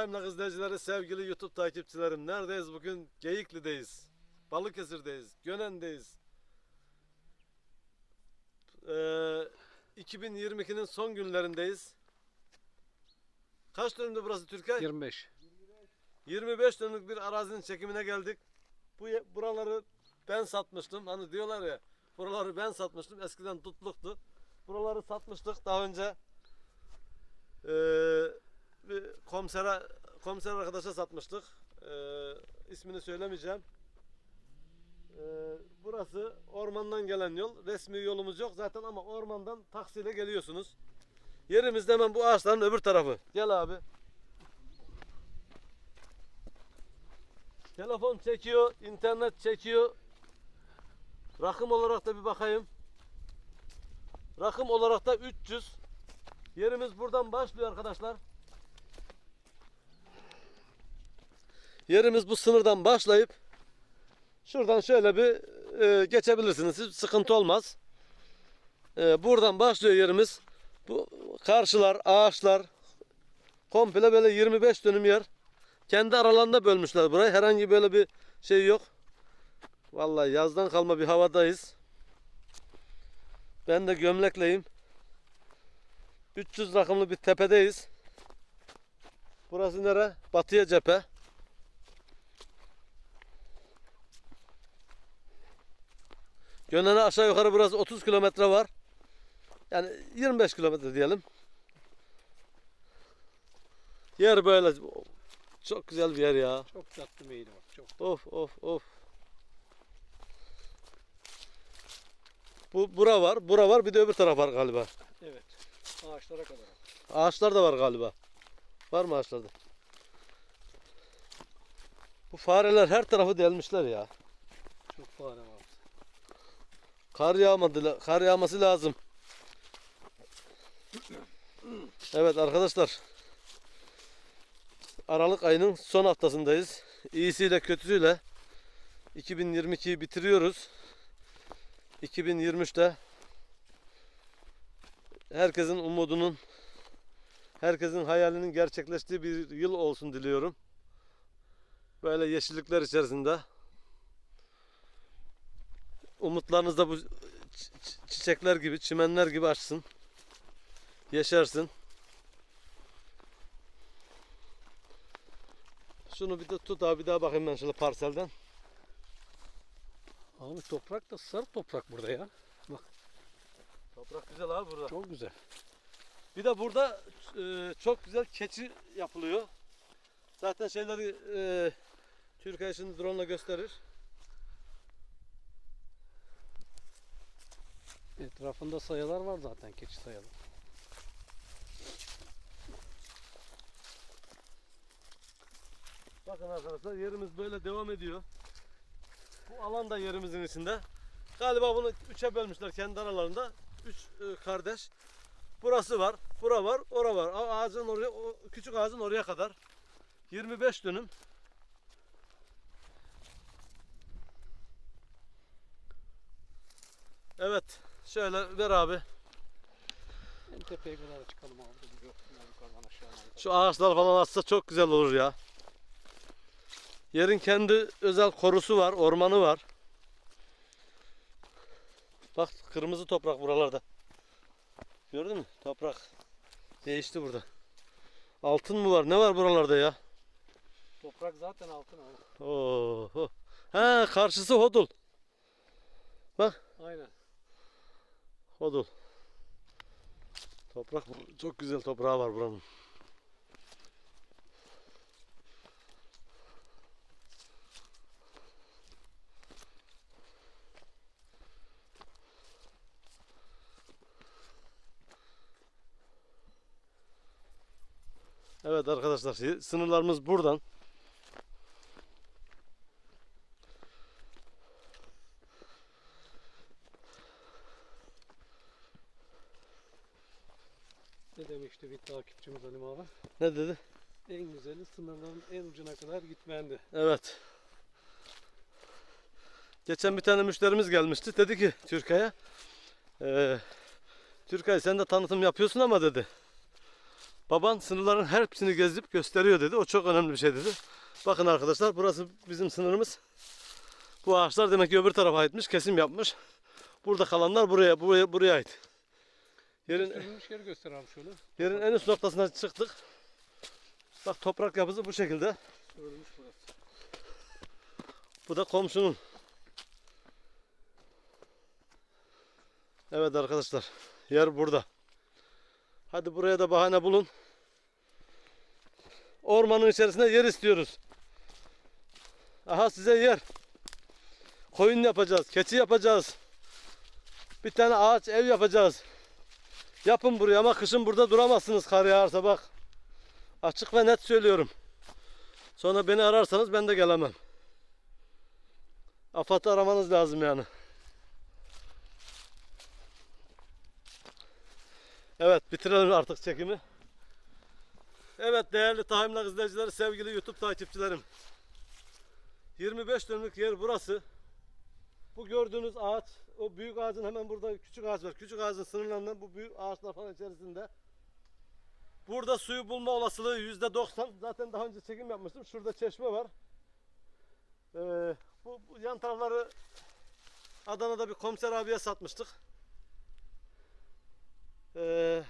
Değerli Time'la izleyicileri, sevgili YouTube takipçilerim. Neredeyiz bugün? Geyikli'deyiz. Balıkesir'deyiz. Gönen'deyiz. Ee, 2022'nin son günlerindeyiz. Kaç dönümdü burası Türkiye? 25. 25 dönümlük bir arazinin çekimine geldik. Bu buraları ben satmıştım. Hani diyorlar ya, buraları ben satmıştım. Eskiden tutluktu. Buraları satmıştık daha önce. Ee, bir komisere komiser arkadaşa satmıştık. Ee, ismini söylemeyeceğim. Ee, burası ormandan gelen yol. Resmi yolumuz yok zaten ama ormandan taksiyle geliyorsunuz. Yerimiz de hemen bu ağaçların öbür tarafı. Gel abi. Telefon çekiyor, internet çekiyor. Rakım olarak da bir bakayım. Rakım olarak da 300. Yerimiz buradan başlıyor arkadaşlar. Yerimiz bu sınırdan başlayıp şuradan şöyle bir e, geçebilirsiniz. Sıkıntı olmaz. E, buradan başlıyor yerimiz. Bu karşılar, ağaçlar komple böyle 25 dönüm yer. Kendi aralarında bölmüşler burayı. Herhangi böyle bir şey yok. Vallahi yazdan kalma bir havadayız. Ben de gömlekleyim. 300 rakımlı bir tepedeyiz. Burası nere? Batıya cephe. Gönen'e aşağı yukarı burası 30 kilometre var. Yani 25 kilometre diyelim. Yer böyle çok güzel bir yer ya. Çok tatlı meyili var. Çok. Of of of. Bu bura var, bura var, bir de öbür taraf var galiba. Evet. Ağaçlara kadar. Ağaçlar da var galiba. Var mı ağaçlarda? Bu fareler her tarafı delmişler ya. Çok fare var. Kar yağmadı, kar yağması lazım. Evet arkadaşlar. Aralık ayının son haftasındayız. İyisiyle kötüsüyle 2022'yi bitiriyoruz. 2023'te herkesin umudunun herkesin hayalinin gerçekleştiği bir yıl olsun diliyorum. Böyle yeşillikler içerisinde umutlarınız da bu çi- çi- çiçekler gibi, çimenler gibi açsın. Yeşersin. Şunu bir de tut abi bir daha bakayım ben şöyle parselden. Abi toprak da sarı toprak burada ya. Toprak güzel abi burada. Çok güzel. Bir de burada e, çok güzel keçi yapılıyor. Zaten şeyleri e, Türkiye şimdi drone ile gösterir. Etrafında sayalar var zaten keçi sayalı. Bakın arkadaşlar yerimiz böyle devam ediyor. Bu alan da yerimizin içinde. Galiba bunu üçe bölmüşler kendi aralarında. Üç e, kardeş. Burası var, bura var, ora var. Ağacın oraya, küçük ağacın oraya kadar. 25 dönüm. Evet, şöyle ver abi. En tepeye kadar çıkalım abi. Yukarıdan aşağıdan. Şu ağaçlar falan atsa çok güzel olur ya. Yerin kendi özel korusu var, ormanı var. Bak kırmızı toprak buralarda. Gördün mü? Toprak değişti burada. Altın mı var? Ne var buralarda ya? Toprak zaten altın abi. Oo. Ha karşısı hodul. Aynen. Hodul. Toprak çok güzel toprağı var buranın. Evet arkadaşlar sınırlarımız buradan. Demişti bir takipçimiz Halim abi? Ne dedi? En güzeli sınırların en ucuna kadar gitmendi. Evet. Geçen bir tane müşterimiz gelmişti. Dedi ki Türkiye'ye eee Türkiye sen de tanıtım yapıyorsun ama dedi. Baban sınırların hepsini gezip gösteriyor dedi. O çok önemli bir şey dedi. Bakın arkadaşlar burası bizim sınırımız. Bu ağaçlar demek ki öbür tarafa aitmiş. Kesim yapmış. Burada kalanlar buraya buraya buraya ait. Yerin yeri göster abi şöyle. yerin en üst noktasına çıktık. Bak toprak yapısı bu şekilde. Sürülmüş burası. Bu da komşunun. Evet arkadaşlar. Yer burada. Hadi buraya da bahane bulun. Ormanın içerisinde yer istiyoruz. Aha size yer. Koyun yapacağız. Keçi yapacağız. Bir tane ağaç ev yapacağız. Yapın buraya ama kışın burada duramazsınız kar yağarsa bak. Açık ve net söylüyorum. Sonra beni ararsanız ben de gelemem. AFAD'ı aramanız lazım yani. Evet bitirelim artık çekimi. Evet değerli Tahammülak izleyicileri, sevgili YouTube takipçilerim. 25 dönümlük yer burası. Bu gördüğünüz ağaç, o büyük ağacın hemen burada küçük ağaç var. Küçük ağacın sınırlarından bu büyük ağaçlar falan içerisinde. Burada suyu bulma olasılığı %90. Zaten daha önce çekim yapmıştım. Şurada çeşme var. Ee, bu, bu yan tarafları Adana'da bir komiser abiye satmıştık. Ee,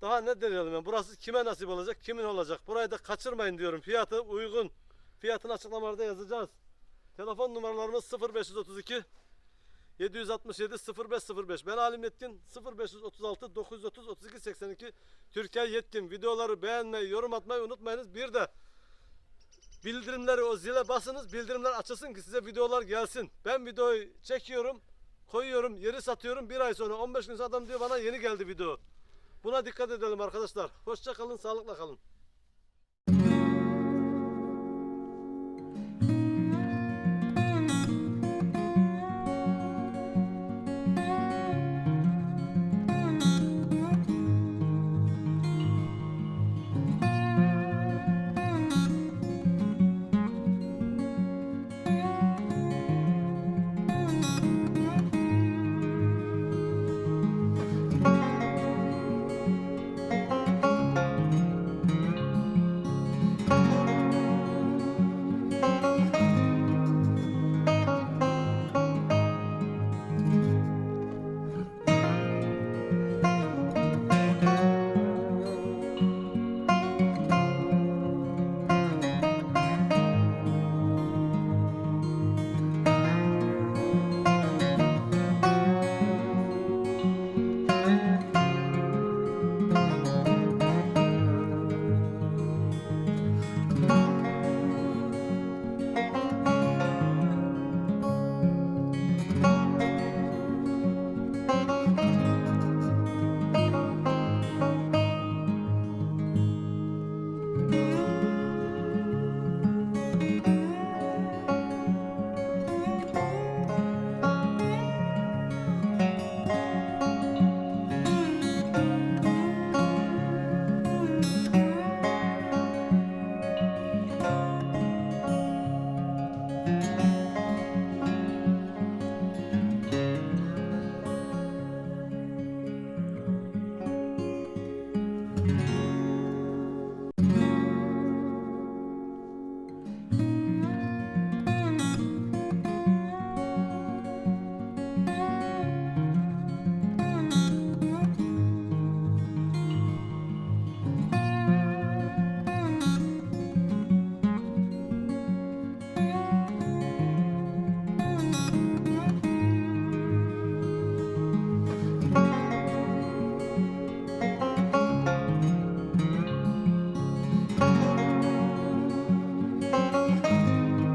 daha ne diyelim yani burası kime nasip olacak, kimin olacak? Burayı da kaçırmayın diyorum. Fiyatı uygun. Fiyatını açıklamalarda yazacağız. Telefon numaralarımız 0532 767 0505. Ben Halim Yetkin 0536 930 32 82 Türkiye Yetkin. Videoları beğenmeyi, yorum atmayı unutmayınız. Bir de bildirimleri o zile basınız. Bildirimler açılsın ki size videolar gelsin. Ben videoyu çekiyorum, koyuyorum, yeri satıyorum. Bir ay sonra 15 gün sonra adam diyor bana yeni geldi video. Buna dikkat edelim arkadaşlar. Hoşça kalın, sağlıkla kalın.